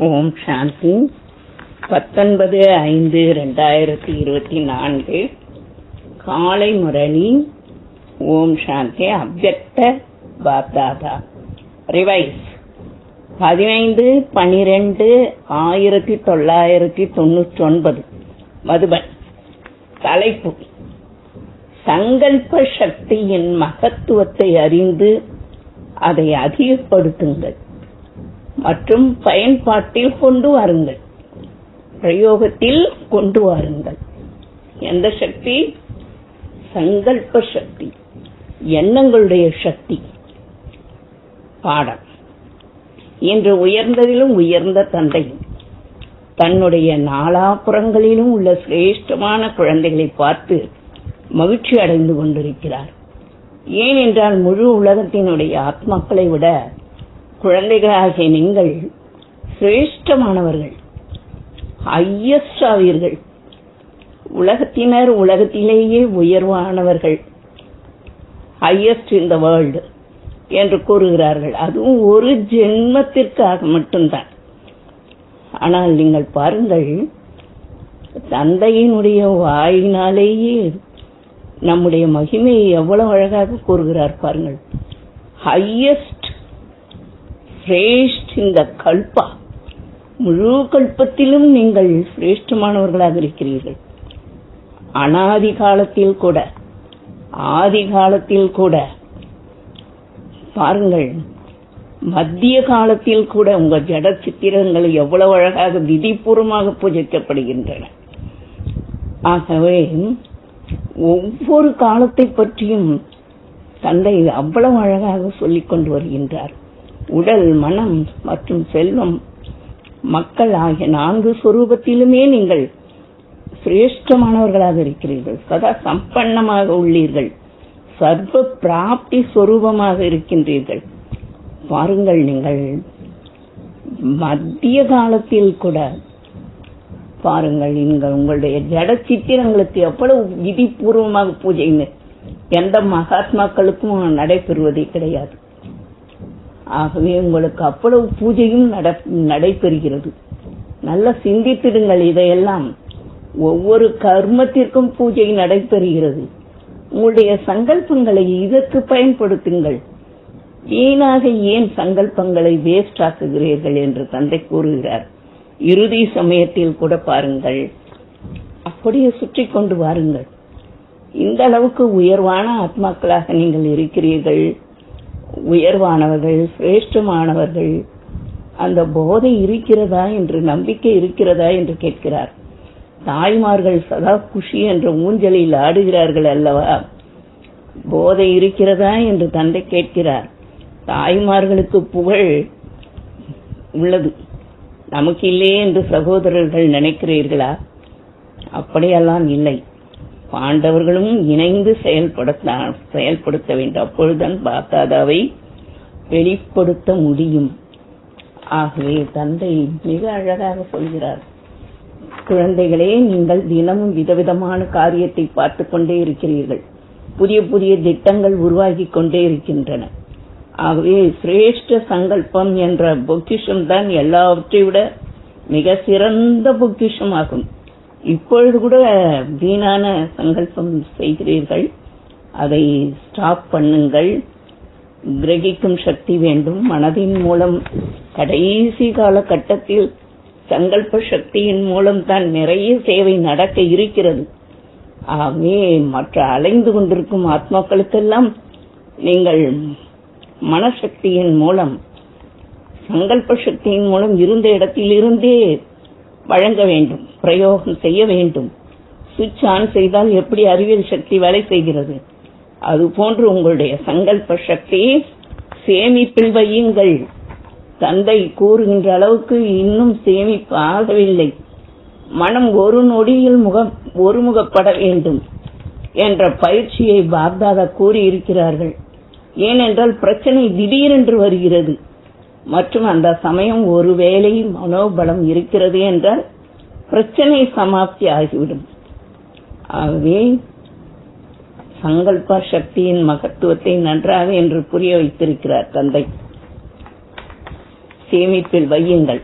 ஓம் சாந்தி. பத்தொன்பது ஐந்து ரெண்டாயிரத்தி இருபத்தி நான்கு. காலை முரளி ஓம் சாந்தி. அவ்வக்த பாப்தாதா. ரிவைஸ் பதினைந்து பனிரெண்டு ஆயிரத்தி தொள்ளாயிரத்தி தொண்ணூற்றி ஒன்பது மதுபன். தலைப்பு. சங்கல்ப சக்தியின் மகத்துவத்தை அறிந்து அதை அதிகப்படுத்துங்கள். மற்றும் பயன்பாட்டில் கொண்டு வாருங்கள். பிரயோகத்தில் கொண்டு வாருங்கள். எந்த சக்தி? சங்கல்ப சக்தி. எண்ணங்களுடைய சக்தி. பாடம். இன்று உயர்ந்ததிலும் உயர்ந்த தந்தை தன்னுடைய நாலாபுறங்களிலும் உள்ள சிரேஷ்டமான குழந்தைகளை பார்த்து மகிழ்ச்சி அடைந்து கொண்டிருக்கிறார். ஏனென்றால் முழு உலகத்தினுடைய ஆத்மாக்களை விட குழந்தைகளாகிய நீங்கள் சிரேஷ்டமானவர்கள் ஹையஸ்ட் ஆவீர்கள். உலகத்தினர் உலகத்திலேயே உயர்வானவர்கள். ஹையஸ்ட் இன் த வேர்ல்டு என்று கூறுகிறார்கள். அதுவும் ஒரு ஜென்மத்திற்காக மட்டும்தான். ஆனால் நீங்கள் பாருங்கள் தந்தையினுடைய வாயினாலேயே நம்முடைய மகிமையை எவ்வளவு அழகாக கூறுகிறார் பாருங்கள். ஹையஸ்ட் சிரேஷ்ட் இந்த கல்பா. முழு கல்பத்திலும் நீங்கள் சிரேஷ்டமானவர்களாக இருக்கிறீர்கள். அனாதி காலத்தில் கூட ஆதி காலத்தில் கூட. பாருங்கள் மத்திய காலத்தில் கூட உங்கள் ஜட சித்திரங்கள் எவ்வளவு அழகாக விதிபூர்வமாக பூஜிக்கப்படுகின்றன. ஆகவே ஒவ்வொரு காலத்தை பற்றியும் தந்தை அவ்வளவு அழகாக சொல்லிக் கொண்டு வருகின்றார். உடல் மனம் மற்றும் செல்வம் மக்கள் ஆகிய நான்கு சுரூபத்திலுமே நீங்கள் சிரேஷ்டமானவர்களாக இருக்கிறீர்கள். சதா சம்பன்னமாக உள்ளீர்கள். சர்வ பிராப்தி சொரூபமாக இருக்கின்றீர்கள். பாருங்கள் நீங்கள் மத்திய காலத்தில் கூட பாருங்கள் நீங்கள் உங்களுடைய ஜட சித்திரங்களுக்கு எவ்வளவு விதிபூர்வமாக பூஜை எந்த மகாத்மாக்களுக்கும் நடைபெறுவதே கிடையாது. ஆகவே உங்களுக்கு அவ்வளவு பூஜையும் நடைபெறுகிறது. நல்ல சிந்தித்திடுங்கள் இதையெல்லாம். ஒவ்வொரு கர்மத்திற்கும் பூஜை நடைபெறுகிறது. உங்களுடைய சங்கல்பங்களை இதற்கு பயன்படுத்துங்கள். வீணாக ஏன் சங்கல்பங்களை வேஸ்ட் ஆக்குகிறீர்கள் என்று தந்தை கூறுகிறார். இறுதி சமயத்தில் கூட பாருங்கள். அப்படியே சுற்றி கொண்டு வாருங்கள். இந்த அளவுக்கு உயர்வான ஆத்மாக்களாக நீங்கள் இருக்கிறீர்கள். உயர்வானவர்கள் சிரேஷ்டமானவர்கள் அந்த போதை இருக்கிறதா என்று நம்பிக்கை இருக்கிறதா என்று கேட்கிறார். தாய்மார்கள் சதா குஷி என்ற ஊஞ்சலில் ஆடுகிறார்கள் அல்லவா? போதை இருக்கிறதா என்று தந்தை கேட்கிறார். தாய்மார்களுக்கு புகழ் உள்ளது. நமக்கு இல்லையே என்று சகோதரர்கள் நினைக்கிறீர்களா? அப்படியெல்லாம் இல்லை. பாண்டவர்களும் இணைந்து செயல்படுத்த செயல்படுத்த வேண்டும். அப்பொழுதுதான் பாப்தாதாவை வெளிப்படுத்த முடியும். ஆகவே தந்தை மிக அழகாக சொல்கிறார். குழந்தைகளே நீங்கள் தினமும் விதவிதமான காரியத்தை பார்த்து கொண்டே இருக்கிறீர்கள். புதிய புதிய திட்டங்கள் உருவாகி கொண்டே இருக்கின்றன. ஆகவே சிரேஷ்ட சங்கல்பம் என்ற பொக்கிஷம் தான் எல்லாவற்றை விட மிக சிறந்த பொக்கிஷம் ஆகும் இப்பொழுது கூட வீணான சங்கல்பம் செய்கிறீர்கள். அதை ஸ்டாப் பண்ணுங்கள். கிரகிக்கும் சக்தி வேண்டும். மனதின் மூலம் கடைசி காலகட்டத்தில் சங்கல்ப சக்தியின் மூலம் தான் நிறைய சேவை நடக்க இருக்கிறது. ஆகவே மற்ற அலைந்து கொண்டிருக்கும் ஆத்மாக்களுக்கெல்லாம் நீங்கள் மனசக்தியின் மூலம் சங்கல்ப சக்தியின் மூலம் இருந்த இடத்திலிருந்தே வழங்க வேண்டும் பிரயோகம் செய்ய வேண்டும். சுவிட்ச் ஆன் செய்தால் எப்படி அறிவியல் சக்தி வேலை செய்கிறது? அதுபோன்று உங்களுடைய சங்கல்ப சக்தி சேமிப்பில் வையுங்கள். தந்தை கூறுகின்ற அளவுக்கு இன்னும் சேமிப்பு ஆகவில்லை மனம் ஒரு நொடியில் முகம் ஒருமுகப்பட வேண்டும் என்ற பயிற்சியை பாப்தாதா கூறியிருக்கிறார்கள். ஏனென்றால் பிரச்சனை திடீரென்று வருகிறது. மற்றும் அந்த சமயம் ஒருவேளை மனோபலம் இருக்கிறது என்றால் பிரச்சனை சமாப்தி ஆகிவிடும். ஆகவே சங்கல்ப சக்தியின் மகத்துவத்தை நன்றாக என்று புரிய வைத்திருக்கிறார் தந்தை. சேமிப்பில் வையுங்கள்.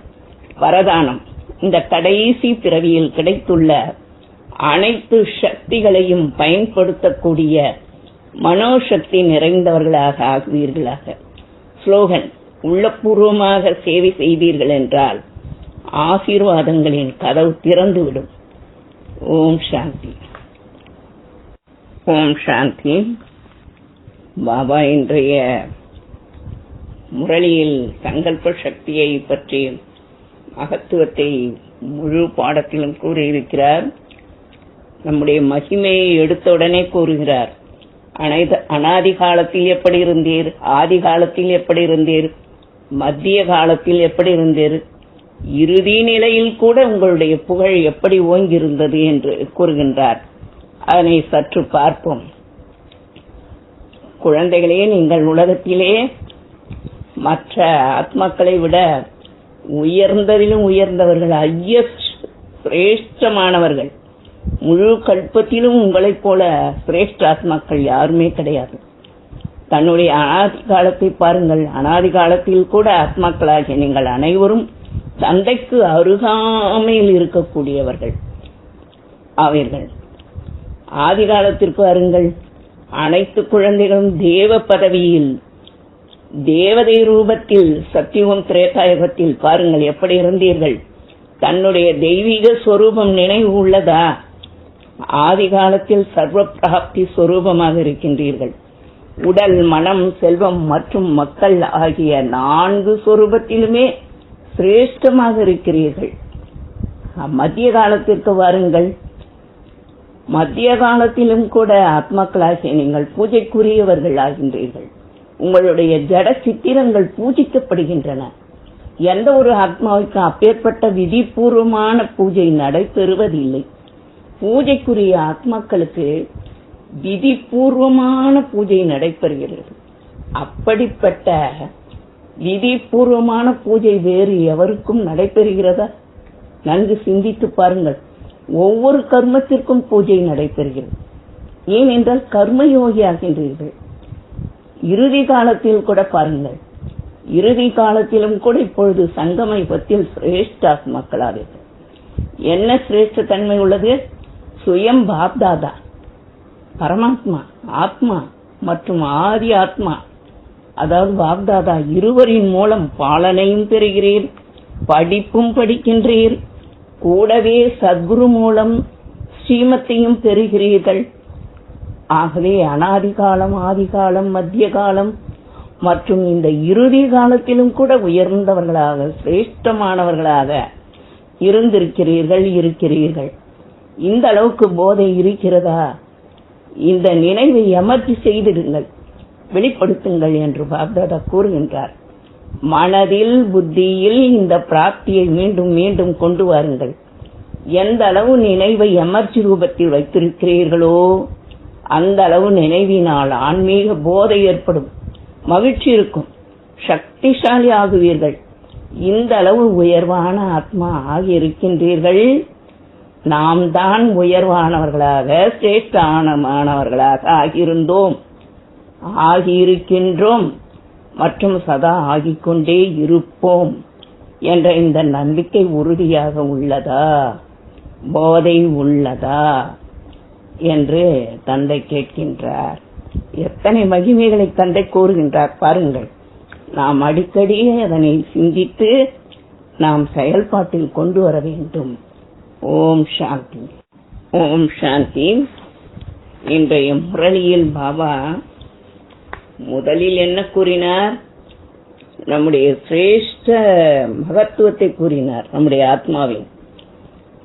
வரதானம். இந்த கடைசி பிறவியில் கிடைத்துள்ள அனைத்து சக்திகளையும் பயன்படுத்தக்கூடிய மனோசக்தி நிறைந்தவர்களாக ஆகுவீர்களாக. ஸ்லோகன். உள்ளபூர்வமாக சேவை செய்தீர்கள் என்றால் ஆசீர்வாதங்களின் கதவு திறந்துவிடும். ஓம் சாந்தி. ஓம் சாந்தி. பாபா இன்றைய முரளியில் சங்கல்ப சக்தியை பற்றி மகத்துவத்தை முழு பாடத்திலும் கூறியிருக்கிறார். நம்முடைய மகிமையை எடுத்தவுடனே கூறுகிறார். அனைத அனாதி காலத்தில் எப்படி இருந்தீர்? ஆதி காலத்தில் எப்படி இருந்தீர்? மத்திய காலத்தில் எப்படி இருந்தீர் இறுதி நிலையில் கூட உங்களுடைய புகழ் எப்படி ஓங்கியிருந்தது என்று கூறுகின்றார். அதனை சற்று பார்ப்போம். குழந்தைகளே நீங்கள் உலகத்திலே மற்ற ஆத்மாக்களை விட உயர்ந்ததிலும் உயர்ந்தவர்கள் ஐய சிரேஷ்டமானவர்கள். முழு கல்பத்திலும் உங்களைப் போல சிரேஷ்ட ஆத்மாக்கள் யாருமே கிடையாது. தன்னுடைய அனாதி காலத்தை பாருங்கள். அனாதி காலத்தில் கூட ஆத்மாக்களாகிய நீங்கள் அனைவரும் தந்தைக்கு அருகாமையில் இருக்கக்கூடியவர்கள். அவர்கள் ஆதி காலத்திற்கு வருங்கள். அனைத்து குழந்தைகளும் தேவ பதவியில் தேவதை ரூபத்தில் சத்தியுகம் திரேதாயுகத்தில் பாருங்கள் எப்படி இருந்தீர்கள். தன்னுடைய தெய்வீக சொரூபம் நினைவு உள்ளதா? ஆதி காலத்தில் சர்வ பிராப்தி சொரூபமாக இருக்கின்றீர்கள். உடல் மனம் செல்வம் மற்றும் மக்கள் ஆகிய நான்கு சொரூபத்திலுமே சிரேஷ்டமாக இருக்கிறீர்கள். மத்திய காலத்திற்கு வாருங்கள். மத்திய காலத்திலும் கூட ஆத்மாக்களாகிய நீங்கள் பூஜைக்குரியவர்கள் ஆகின்றீர்கள். உங்களுடைய ஜட சித்திரங்கள் பூஜிக்கப்படுகின்றன. எந்த ஒரு ஆத்மாவுக்கு அப்பேற்பட்ட விதிபூர்வமான பூஜை நடைபெறுவதில்லை. பூஜைக்குரிய ஆத்மாக்களுக்கு விதிபூர்வமான பூஜை நடைபெறுகிறது. அப்படிப்பட்ட விதிபூர்வமான பூஜை வேறு எவருக்கும் நடைபெறுகிறதா? நன்கு சிந்தித்து பாருங்கள். ஒவ்வொரு கர்மத்திற்கும் பூஜை நடைபெறுகிறது. ஏனென்றால் கர்மயோகி ஆகின்றீர்கள். இறுதி காலத்தில் கூட பாருங்கள். இறுதி காலத்திலும் கூட இப்பொழுது சங்கம யுகத்தில் சிரேஷ்ட மக்களாவீர்கள் என்ன சிரேஷ்ட தன்மை உள்ளது? சுயம் பாப்தாதா. பரமாத்மா ஆத்மா மற்றும் ஆதி ஆத்மா. அதாவது வாக்தாதா இருவரின் மூலம் பாலனையும் பெறுகிறீர் படிப்பும் படிக்கின்றீர் கூடவே சத்குரு மூலம் ஸ்ரீமத்தையும் பெறுகிறீர்கள். ஆகவே அனாதி காலம் ஆதி காலம் மத்திய காலம் மற்றும் இந்த இறுதி காலத்திலும் கூட உயர்ந்தவர்களாக சிரேஷ்டமானவர்களாக இருந்திருக்கிறீர்கள் இருக்கிறீர்கள். இந்த அளவுக்கு போதை இருக்கிறதா? இந்த நினைவை எமர்ஜி செய்திடுங்கள் வெளிப்படுத்துங்கள் என்று பாப்தாதா கூறுகின்றார். மனதில் புத்தியில் இந்த பிராப்தியை மீண்டும் மீண்டும் கொண்டு வாருங்கள். எந்த அளவு நினைவை எமர்ச்சி ரூபத்தில் வைத்திருக்கிறீர்களோ அந்த அளவு நினைவினால் ஆன்மீக போதை ஏற்படும் மகிழ்ச்சி இருக்கும் சக்திசாலி ஆகுவீர்கள் இந்த அளவு உயர்வான ஆத்மா ஆகியிருக்கின்றீர்கள். நாம் தான் உயர்வானவர்களாக சிரேஷ்டானமானவர்களாக ஆகியிருந்தோம். ஆகியிருக்கின்றோம். மற்றும் சதா ஆகிக்கொண்டே இருப்போம் என்ற இந்த நம்பிக்கை உறுதியாக உள்ளதா? போதை உள்ளதா? என்று தந்தை கேட்கின்றார். எத்தனை மகிமைகளை தந்தை கூறுகின்றார் பாருங்கள். நாம் அடிக்கடி அதனை சிந்தித்து நாம் செயல்பாட்டில் கொண்டு வர வேண்டும். ஓம் சாந்தி. ஓம் சாந்தி. இன்றைய முரளியில் பாபா முதலில் என்ன கூறினார்? நம்முடைய சிரேஷ்ட மகத்துவத்தை கூறினார் நம்முடைய ஆத்மாவின்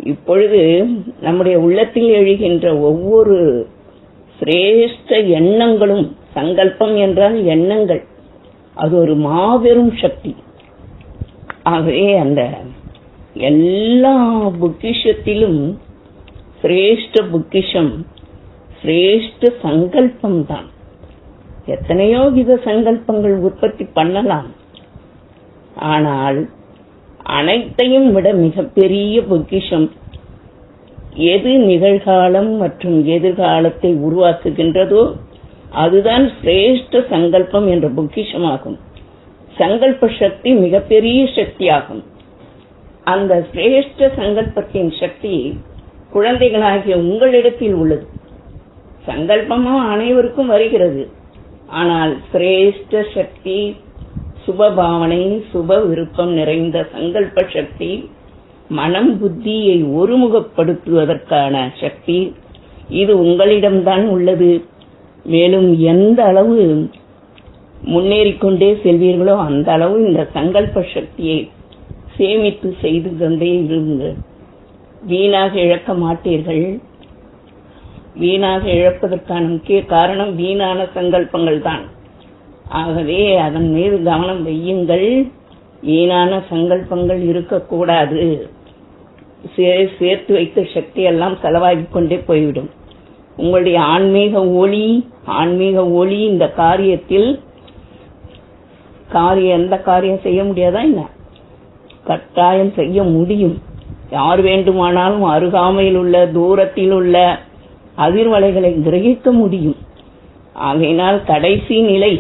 இப்பொழுது நம்முடைய உள்ளத்தில் எழுகின்ற ஒவ்வொரு சிரேஷ்ட எண்ணங்களும் சங்கல்பம் என்றால் எண்ணங்கள் அது ஒரு மாபெரும் சக்தி. ஆகவே அந்த எல்லா புக்கிஷத்திலும் சிரேஷ்ட புக்கிஷம் சிரேஷ்ட சங்கல்பம் தான் எத்தனையோ வித சங்கல்பங்கள் உற்பத்தி பண்ணலாம். ஆனால் அனைத்தையும் விட மிகப்பெரிய பொக்கிஷம் எது நிகழ்காலம் மற்றும் எதிர்காலத்தை உருவாக்குகின்றதோ அதுதான் சிரேஷ்ட சங்கல்பம் என்ற பொக்கிஷமாகும். சங்கல்ப சக்தி மிகப்பெரிய சக்தியாகும். அந்த சிரேஷ்ட சங்கல்பத்தின் சக்தி குழந்தைகளாகிய உங்களிடத்தில் உள்ளது. சங்கல்பமும் அனைவருக்கும் வருகிறது. ஆனால் சிரேஷ்ட சக்தி சுப பாவனை சுப விருப்பம் நிறைந்த சங்கல்ப சக்தி மனம் புத்தியை ஒருமுகப்படுத்துவதற்கான சக்தி இது உங்களிடம்தான் உள்ளது. மேலும் எந்த அளவு முன்னேறிக்கொண்டே செல்வீர்களோ அந்த அளவு இந்த சங்கல்ப சக்தியை சேமிப்பு செய்து கொண்டே இருங்கள் வீணாக இழக்க மாட்டீர்கள். வீணாக இழப்பதற்கான முக்கிய காரணம் வீணான சங்கல்பங்கள் தான். ஆகவே அதன் மீது கவனம் வையுங்கள். வீணான சங்கல்பங்கள் இருக்கக்கூடாது. சே- சேர்த்து வைத்த சக்தியெல்லாம் செலவாகி கொண்டே போய்விடும். உங்களுடைய ஆன்மீக ஒளி ஆன்மீக ஒளி இந்த காரியத்தில் காரியம் எந்த காரியம் செய்ய முடியாதா என்ன? கட்டாயம் செய்ய முடியும். யார் வேண்டுமானாலும் அருகாமையில் உள்ள தூரத்தில் உள்ள அதிர்வலைகளை கிரகிக்க முடியும். ஆகையினால் கடைசி நிலை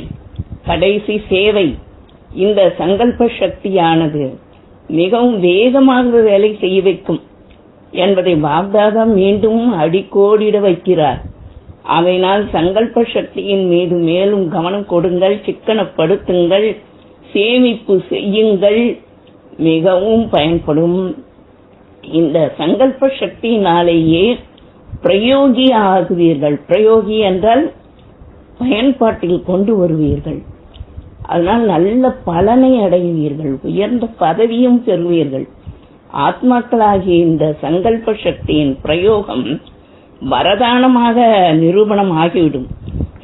கடைசி சேவை இந்த சங்கல்ப சக்தியானது மிகவும் வேகமாக வேலை செய்ய வைக்கும் என்பதை பாப்தாதா மீண்டும் அடிக்கோடிட வைக்கிறார். ஆகையினால் சங்கல்ப சக்தியின் மீது மேலும் கவனம் கொடுங்கள் சிக்கனப்படுத்துங்கள் சேமிப்பு செய்யுங்கள். மிகவும் பயன்படும். இந்த சங்கல்ப சக்தியினாலேயே பிரயோகி ஆகுவீர்கள் பிரயோகி என்றால் பயன்பாட்டில் கொண்டு வருவீர்கள். அதனால் நல்ல பலனை அடைவீர்கள். உயர்ந்த பதவியும் பெறுவீர்கள். ஆத்மாக்களாகிய இந்த சங்கல்ப சக்தியின் பிரயோகம் வரதானமாக நிரூபணம் ஆகிவிடும்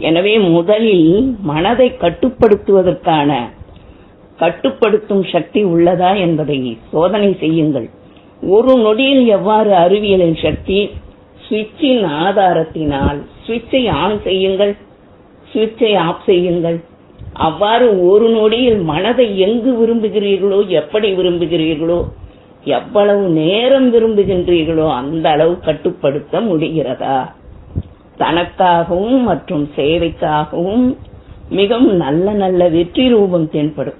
எனவே முதலில் மனதை கட்டுப்படுத்துவதற்கான கட்டுப்படுத்தும் சக்தி உள்ளதா என்பதை சோதனை செய்யுங்கள். ஒரு நொடியில் எவ்வாறு அறிவியலின் சக்தி சுவிட்சின் ஆதாரத்தினால் சுவிட்சை ஆன் செய்யுங்கள் சுவிட்சை ஆஃப் செய்யுங்கள். அவ்வாறு ஒரு நொடியில் மனதை எங்கு விரும்புகிறீர்களோ எப்படி விரும்புகிறீர்களோ எவ்வளவு நேரம் விரும்புகின்றீர்களோ அந்த அளவு கட்டுப்படுத்த முடிகிறதா? தனக்காகவும் மற்றும் சேவைக்காகவும் மிகவும் நல்ல நல்ல வெற்றி ரூபம் தென்படும்.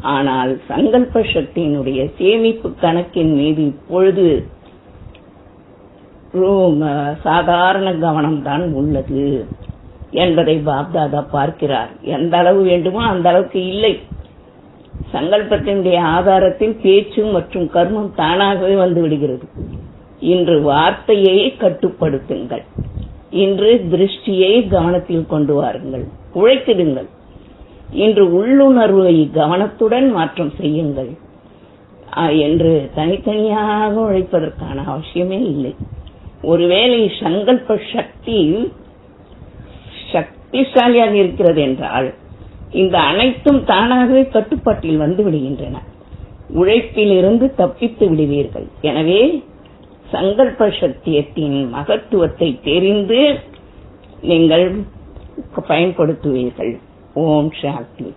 ஆனால் சங்கல்ப சக்தியினுடைய சேமிப்பு கணக்கின் மீது இப்பொழுது சாதாரண சாதாரண கவனம்தான் உள்ளது என்பதை பாப்தாதா பார்க்கிறார். எந்த அளவு வேண்டுமோ அந்த அளவுக்கு இல்லை. சங்கல்பத்தினுடைய ஆதாரத்தில் பேச்சு மற்றும் கர்மம் தானாகவே வந்து விடுகிறது. இன்று வார்த்தையை கட்டுப்படுத்துங்கள். இன்று திருஷ்டியை கவனத்தில் கொண்டு வாருங்கள். உழைத்திடுங்கள். இன்று உள்ளுணர்வை கவனத்துடன் மாற்றம் செய்யுங்கள். என்று தனித்தனியாக உழைப்பதற்கான அவசியமே இல்லை. ஒருவேளை சங்கல்ப சக்தி சக்திசாலியாக இருக்கிறது என்றால் இந்த அனைத்தும் தானாகவே கட்டுப்பாட்டில் வந்து விடுகின்றன. உழைப்பிலிருந்து தப்பித்து விடுவீர்கள். எனவே சங்கல்ப சத்தியத்தின் மகத்துவத்தை தெரிந்து நீங்கள் பயன்படுத்துவீர்கள். ஓம் சாந்தி